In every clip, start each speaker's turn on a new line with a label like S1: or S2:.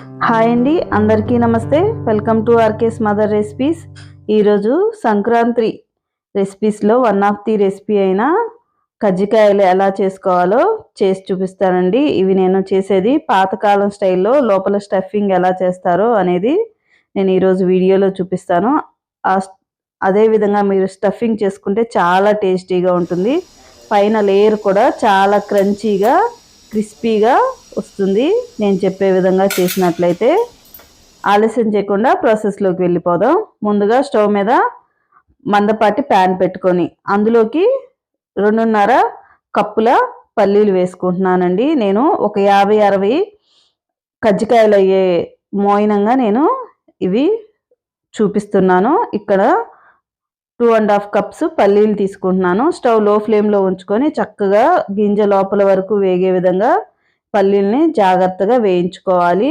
S1: Hi అండి అందరికీ నమస్తే. Welcome to RK's mother recipes ఈరోజు సంక్రాంతి రెసిపీస్లో వన్ ఆఫ్ ది రెసిపీ అయిన కజ్జికాయలు ఎలా చేసుకోవాలో చేసి చూపిస్తానండి. ఇవి నేను చేసేది పాతకాలం స్టైల్లో లోపల స్టఫింగ్ ఎలా చేస్తారో అనేది నేను ఈరోజు వీడియోలో చూపిస్తాను. అదేవిధంగా అదే విధంగా మీరు స్టఫింగ్ చేసుకుంటే చాలా టేస్టీగా ఉంటుంది. పైన లేయర్ కూడా చాలా క్రంచీగా క్రిస్పీగా వస్తుంది. నేను చెప్పే విధంగా చేసినట్లయితే ఆలస్యం చేయకుండా ప్రాసెస్లోకి వెళ్ళిపోదాం. ముందుగా స్టవ్ మీద మందపాటి ప్యాన్ పెట్టుకొని అందులోకి రెండున్నర కప్పుల పల్లీలు వేసుకుంటున్నానండి. నేను ఒక యాభై అరవై కజ్జికాయలు అయ్యే మోయినంగా నేను ఇవి చూపిస్తున్నాను. ఇక్కడ టూ అండ్ హాఫ్ కప్స్ పల్లీలు తీసుకుంటున్నాను. స్టవ్లో ఫ్లేమ్లో ఉంచుకొని చక్కగా గింజ లోపల వరకు వేగే విధంగా పల్లీల్ని జాగ్రత్తగా వేయించుకోవాలి.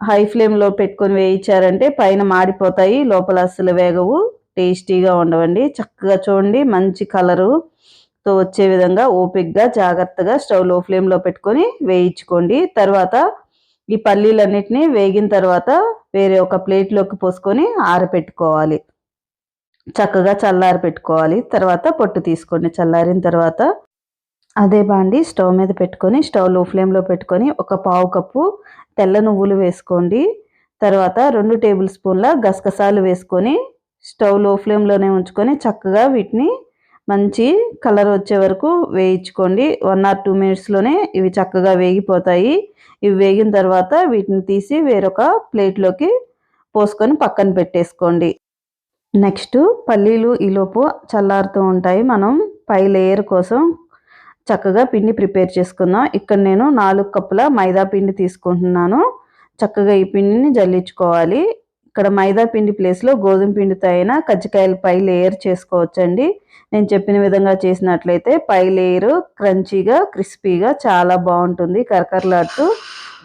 S1: హై ఫ్లేమ్లో పెట్టుకొని వేయించారంటే పైన మాడిపోతాయి లోపల అస్సలు వేగవు. టేస్టీగా ఉండవండి. చక్కగా చూడండి మంచి కలరు తో వచ్చే విధంగా ఓపిక్గా జాగ్రత్తగా స్టవ్లో ఫ్లేమ్లో పెట్టుకొని వేయించుకోండి. తర్వాత ఈ పల్లీలన్నిటిని వేగిన తర్వాత వేరే ఒక ప్లేట్లోకి పోసుకొని ఆరపెట్టుకోవాలి. చక్కగా చల్లారి పెట్టుకోవాలి తర్వాత పొట్టు తీసుకోండి. చల్లారిన తర్వాత అదే బాండి స్టవ్ మీద పెట్టుకొని స్టవ్లో ఫ్లేమ్లో పెట్టుకొని ఒక పావు కప్పు తెల్ల నువ్వులు వేసుకోండి. తర్వాత రెండు టేబుల్ స్పూన్ల గసగసాలు వేసుకొని స్టవ్లో ఫ్లేమ్లోనే ఉంచుకొని చక్కగా వీటిని మంచి కలర్ వచ్చే వరకు వేయించుకోండి. వన్ ఆర్ టూ మినిట్స్లోనే ఇవి చక్కగా వేగిపోతాయి. ఇవి వేగిన తర్వాత వీటిని తీసి వేరొక ప్లేట్లోకి పోసుకొని పక్కన పెట్టేసుకోండి. నెక్స్ట్ పల్లీలు ఈలోపు చల్లారుతూ ఉంటాయి. మనం పై లేయర్ కోసం చక్కగా పిండి ప్రిపేర్ చేసుకుందాం. ఇక్కడ నేను నాలుగు కప్పుల మైదా పిండి తీసుకుంటున్నాను. చక్కగా ఈ పిండిని జల్లించుకోవాలి. ఇక్కడ మైదా పిండి ప్లేస్లో గోధుమ పిండితో అయినా కజ్జికాయలు పై లేయర్ చేసుకోవచ్చండి. నేను చెప్పిన విధంగా చేసినట్లయితే పై లేయర్ క్రంచీగా క్రిస్పీగా చాలా బాగుంటుంది కరకరలాడుతూ.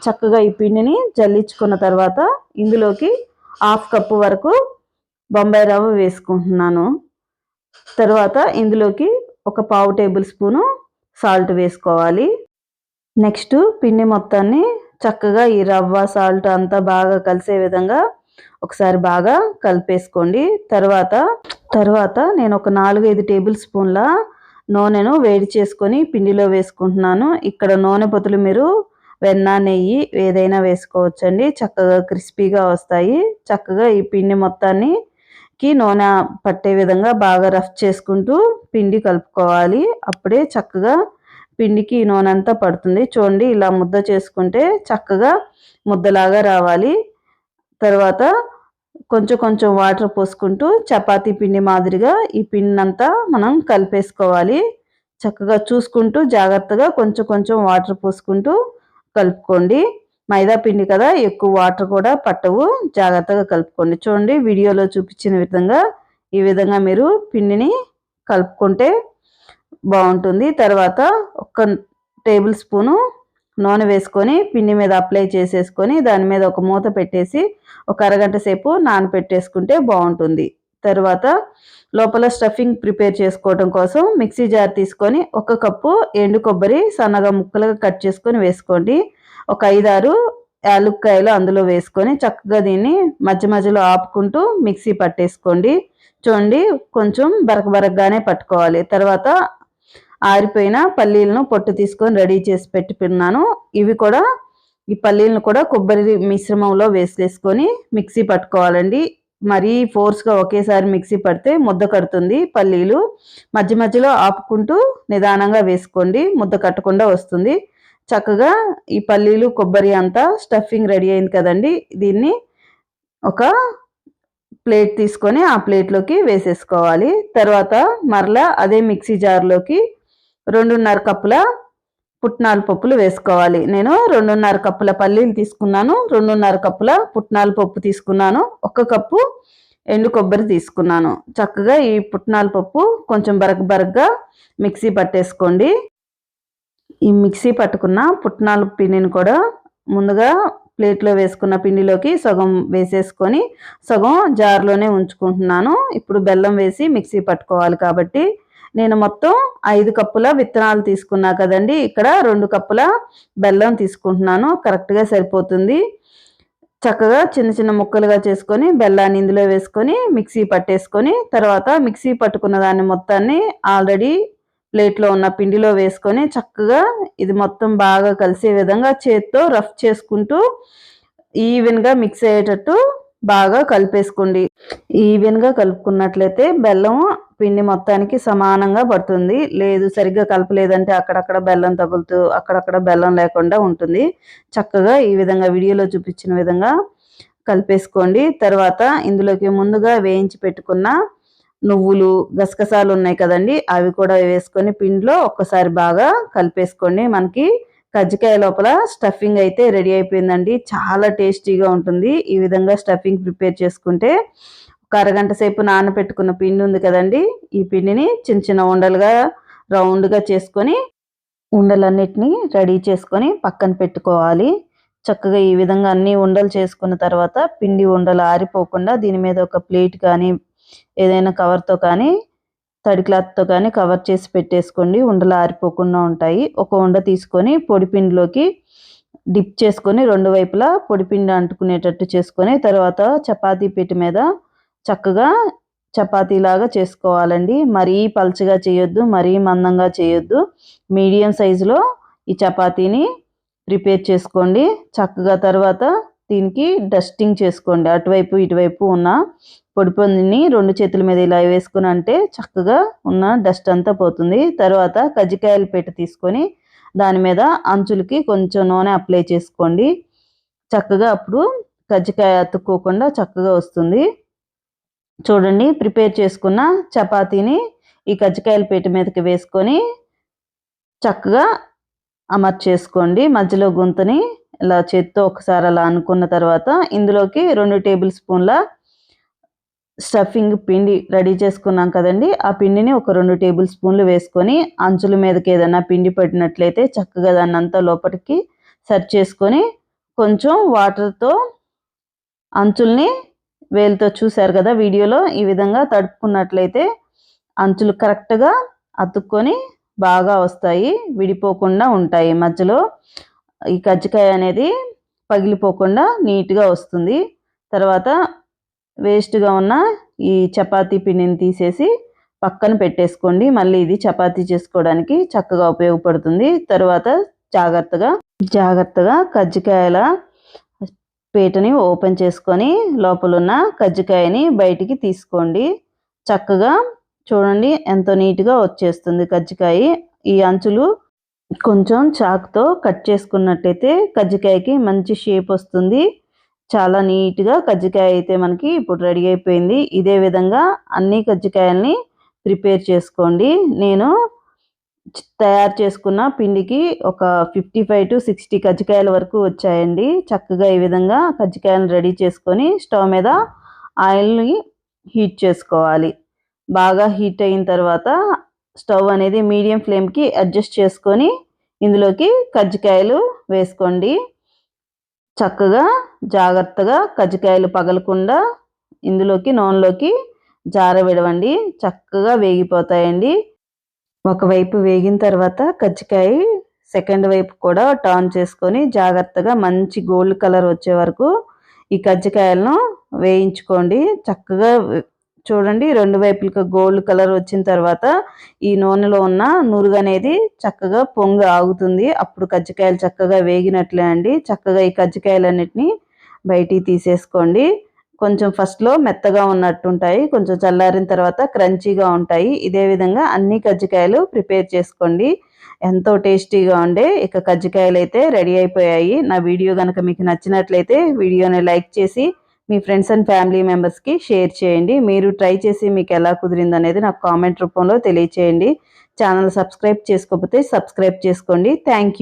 S1: చక్కగా ఈ పిండిని జల్లించుకున్న తర్వాత ఇందులోకి హాఫ్ కప్పు వరకు బొంబాయి రవ్వ వేసుకుంటున్నాను. తర్వాత ఇందులోకి ఒక పావు టేబుల్ స్పూను సాల్ట్ వేసుకోవాలి. నెక్స్ట్ పిండి మొత్తాన్ని చక్కగా ఈ రవ్వ సాల్ట్ అంతా బాగా కలిసే విధంగా ఒకసారి బాగా కలిపేసుకోండి. తర్వాత తర్వాత నేను ఒక నాలుగైదు టేబుల్ స్పూన్ల నూనెను వేడి చేసుకొని పిండిలో వేసుకుంటున్నాను. ఇక్కడ నూనె పొతులు మీరు వెన్న నెయ్యి ఏదైనా వేసుకోవచ్చండి. చక్కగా క్రిస్పీగా వస్తాయి. చక్కగా ఈ పిండి మొత్తాన్ని కి నూనె పట్టే విధంగా బాగా రఫ్ చేసుకుంటూ పిండి కలుపుకోవాలి. అప్పుడే చక్కగా పిండికి నూనె అంతా పడుతుంది. చూడండి ఇలా ముద్ద చేసుకుంటే చక్కగా ముద్దలాగా రావాలి. తర్వాత కొంచెం కొంచెం వాటర్ పోసుకుంటూ చపాతీ పిండి మాదిరిగా ఈ పిండి అంతా మనం కలిపేసుకోవాలి. చక్కగా చూసుకుంటూ జాగ్రత్తగా కొంచెం కొంచెం వాటర్ పోసుకుంటూ కలుపుకోండి. మైదా పిండి కదా ఎక్కువ వాటర్ కూడా పట్టవు. జాగ్రత్తగా కలుపుకోండి. చూడండి వీడియోలో చూపించిన విధంగా ఈ విధంగా మీరు పిండిని కలుపుకుంటే బాగుంటుంది. తర్వాత ఒక టేబుల్ స్పూను నూనె వేసుకొని పిండి మీద అప్లై చేసేసుకొని దాని మీద ఒక మూత పెట్టేసి ఒక అరగంట సేపు నానపెట్టేసుకుంటే బాగుంటుంది. తర్వాత లోపల స్టఫింగ్ ప్రిపేర్ చేసుకోవడం కోసం మిక్సీ జార్ తీసుకొని ఒక కప్పు ఎండు కొబ్బరి సన్నగా ముక్కలుగా కట్ చేసుకొని వేసుకోండి. ఒక ఐదారు యాలుక్కాయలు అందులో వేసుకొని చక్కగా దీన్ని మధ్య మధ్యలో ఆపుకుంటూ మిక్సీ పట్టేసుకోండి. చూడండి కొంచెం బరక బరకగానే పట్టుకోవాలి. తర్వాత ఆరిపోయిన పల్లీలను పొట్టు తీసుకొని రెడీ చేసి పెట్టుకున్నాను. ఇవి కూడా ఈ పల్లీలను కూడా కొబ్బరి మిశ్రమంలో వేసేసుకొని మిక్సీ పట్టుకోవాలండి. మరీ ఫోర్స్గా ఒకేసారి మిక్సీ పడితే ముద్ద కడుతుంది పల్లీలు. మధ్య మధ్యలో ఆపుకుంటూ నిదానంగా వేసుకోండి. ముద్ద కట్టకుండా వస్తుంది. చక్కగా ఈ పల్లీలు కొబ్బరి అంతా స్టఫింగ్ రెడీ అయింది కదండి. దీన్ని ఒక ప్లేట్ తీసుకొని ఆ ప్లేట్లోకి వేసేసుకోవాలి. తర్వాత మరలా అదే మిక్సీ జార్లోకి రెండున్నర కప్పుల పుట్నాల పప్పులు వేసుకోవాలి. నేను రెండున్నర కప్పుల పల్లీలు తీసుకున్నాను. రెండున్నర కప్పుల పుట్నాల పప్పు తీసుకున్నాను. ఒక కప్పు ఎండు కొబ్బరి తీసుకున్నాను. చక్కగా ఈ పుట్నాల పప్పు కొంచెం బరక బరకగా మిక్సీ పట్టేసుకోండి. ఈ మిక్సీ పట్టుకున్న పుట్నాల పిండిని కూడా ముందుగా ప్లేట్లో వేసుకున్న పిండిలోకి సగం వేసేసుకొని సగం జార్లోనే ఉంచుకుంటున్నాను. ఇప్పుడు బెల్లం వేసి మిక్సీ పట్టుకోవాలి కాబట్టి నేను మొత్తం ఐదు కప్పుల విత్తనాలు తీసుకున్నా కదండి. ఇక్కడ రెండు కప్పుల బెల్లం తీసుకుంటున్నాను. కరెక్ట్గా సరిపోతుంది. చక్కగా చిన్న చిన్న ముక్కలుగా చేసుకొని బెల్లాన్ని ఇందులో వేసుకొని మిక్సీ పట్టేసుకొని తర్వాత మిక్సీ పట్టుకున్న దాన్ని మొత్తాన్ని ఆల్రెడీ ప్లేట్లో ఉన్న పిండిలో వేసుకొని చక్కగా ఇది మొత్తం బాగా కలిసే విధంగా చేత్తో రఫ్ చేసుకుంటూ ఈవెన్గా మిక్స్ అయ్యేటట్టు బాగా కలిపేసుకోండి. ఈవెన్గా కలుపుకున్నట్లయితే బెల్లం పిండి మొత్తానికి సమానంగా పడుతుంది. లేదు సరిగ్గా కలపలేదంటే అక్కడక్కడ బెల్లం తగులుతూ అక్కడక్కడ బెల్లం లేకుండా ఉంటుంది. చక్కగా ఈ విధంగా వీడియోలో చూపించిన విధంగా కలిపేసుకోండి. తర్వాత ఇందులోకి ముందుగా వేయించి పెట్టుకున్న నువ్వులు గసగసాలు ఉన్నాయి కదండి అవి కూడా వేసుకొని పిండిలో ఒక్కసారి బాగా కలిపేసుకోండి. మనకి కజ్జికాయ లోపల స్టఫింగ్ అయితే రెడీ అయిపోయిందండి. చాలా టేస్టీగా ఉంటుంది. ఈ విధంగా స్టఫింగ్ ప్రిపేర్ చేసుకుంటే ఒక అరగంట సేపు నానబెట్టుకున్న పిండి ఉంది కదండి. ఈ పిండిని చిన్న చిన్న ఉండలుగా రౌండ్గా చేసుకొని ఉండలన్నిటినీ రెడీ చేసుకొని పక్కన పెట్టుకోవాలి. చక్కగా ఈ విధంగా అన్ని ఉండలు చేసుకున్న తర్వాత పిండి ఉండలు ఆరిపోకుండా దీని మీద ఒక ప్లేట్ కానీ ఏదైనా కవర్తో కానీ తడి క్లాత్తో కానీ కవర్ చేసి పెట్టేసుకోండి. ఉండలు ఆరిపోకుండా ఉంటాయి. ఒక ఉండ తీసుకొని పొడిపిండిలోకి డిప్ చేసుకొని రెండు వైపులా పొడిపిండి అంటుకునేటట్టు చేసుకొని తర్వాత చపాతీ పీట మీద చక్కగా చపాతీలాగా చేసుకోవాలండి. మరీ పల్చగా చేయొద్దు మరీ మందంగా చేయొద్దు. మీడియం సైజులో ఈ చపాతీని ప్రిపేర్ చేసుకోండి. చక్కగా తర్వాత దీనికి డస్టింగ్ చేసుకోండి. అటువైపు ఇటువైపు ఉన్న పొడిపొందిని రెండు చేతుల మీద ఇలా వేసుకుని అంటే చక్కగా ఉన్న డస్ట్ అంతా పోతుంది. తర్వాత కజ్జికాయల పీట తీసుకొని దాని మీద అంచులకి కొంచెం నూనె అప్లై చేసుకోండి. చక్కగా అప్పుడు కజ్జికాయ అతుక్కోకుండా చక్కగా వస్తుంది. చూడండి ప్రిపేర్ చేసుకున్న చపాతీని ఈ కజ్జికాయల పీట మీదకి వేసుకొని చక్కగా అమర్చేసుకోండి మధ్యలో గుంతని ఇలా చేత్తో ఒకసారి అలా అనుకున్న తర్వాత ఇందులోకి రెండు టేబుల్ స్పూన్ల స్టఫింగ్ పిండి రెడీ చేసుకున్నాం కదండి. ఆ పిండిని ఒక రెండు టేబుల్ స్పూన్లు వేసుకొని అంచుల మీదకి ఏదైనా పిండి పడినట్లయితే చక్కగా దాన్ని అంతా లోపలికి సెర్చ్ చేసుకొని కొంచెం వాటర్తో అంచుల్ని వేలుతో చూశారు కదా వీడియోలో ఈ విధంగా తడుపుకున్నట్లయితే అంచులు కరెక్ట్గా అతుక్కొని బాగా వస్తాయి విడిపోకుండా ఉంటాయి. మధ్యలో ఈ కజ్జికాయ అనేది పగిలిపోకుండా నీట్గా వస్తుంది. తర్వాత వేస్ట్గా ఉన్న ఈ చపాతీ పిండిని తీసేసి పక్కన పెట్టేసుకోండి. మళ్ళీ ఇది చపాతీ చేసుకోవడానికి చక్కగా ఉపయోగపడుతుంది. తర్వాత జాగ్రత్తగా జాగ్రత్తగా కజ్జికాయల పీటని ఓపెన్ చేసుకొని లోపల ఉన్న కజ్జికాయని బయటికి తీసుకోండి. చక్కగా చూడండి ఎంతో నీట్గా వచ్చేస్తుంది కజ్జికాయ. ఈ అంచులు కొంచెం చాక్తో కట్ చేసుకున్నట్టయితే కజ్జికాయకి మంచి షేప్ వస్తుంది. చాలా నీట్గా కజ్జికాయ అయితే మనకి ఇప్పుడు రెడీ అయిపోయింది. ఇదే విధంగా అన్ని కజ్జికాయల్ని ప్రిపేర్ చేసుకోండి. నేను తయారు చేసుకున్న పిండికి ఒక ఫిఫ్టీ ఫైవ్ టు సిక్స్టీ కజ్జికాయల వరకు వచ్చాయండి. చక్కగా ఈ విధంగా కజ్జికాయలను రెడీ చేసుకొని స్టవ్ మీద ఆయిల్ని హీట్ చేసుకోవాలి. బాగా హీట్ అయిన తర్వాత స్టవ్ అనేది మీడియం ఫ్లేమ్కి అడ్జస్ట్ చేసుకొని ఇందులోకి కజ్జికాయలు వేసుకోండి. చక్కగా జాగ్రత్తగా కజ్జికాయలు పగలకుండా ఇందులోకి నూనెలోకి జార విడవండి. చక్కగా వేగిపోతాయండి. ఒకవైపు వేగిన తర్వాత కజ్జికాయ సెకండ్ వైపు కూడా టర్న్ చేసుకొని జాగ్రత్తగా మంచి గోల్డ్ కలర్ వచ్చే వరకు ఈ కజ్జికాయలను వేయించుకోండి. చక్కగా చూడండి రెండు వైపులకి గోల్డ్ కలర్ వచ్చిన తర్వాత ఈ నూనెలో ఉన్న నురుగు అనేది చక్కగా పొంగు ఆగుతుంది. అప్పుడు కజ్జికాయలు చక్కగా వేగినట్లే అండి. చక్కగా ఈ కజ్జికాయలన్నిటిని బయటికి తీసేసుకోండి. కొంచెం ఫస్ట్లో మెత్తగా ఉన్నట్టుంటాయి. కొంచెం చల్లారిన తర్వాత క్రంచీగా ఉంటాయి. ఇదే విధంగా అన్ని కజ్జికాయలు ప్రిపేర్ చేసుకోండి. ఎంతో టేస్టీగా ఉండే ఇక కజ్జికాయలు అయితే రెడీ అయిపోయాయి. నా వీడియో కనుక మీకు నచ్చినట్లయితే వీడియోని లైక్ చేసి మీ ఫ్రెండ్స్ అండ్ ఫ్యామిలీ మెంబర్స్కి షేర్ చేయండి. మీరు ట్రై చేసి మీకు ఎలా కుదిరింది అనేది నాకు కామెంట్ రూపంలో తెలియచేయండి. ఛానల్ సబ్స్క్రైబ్ చేసుకోకపోతే సబ్స్క్రైబ్ చేసుకోండి. థ్యాంక్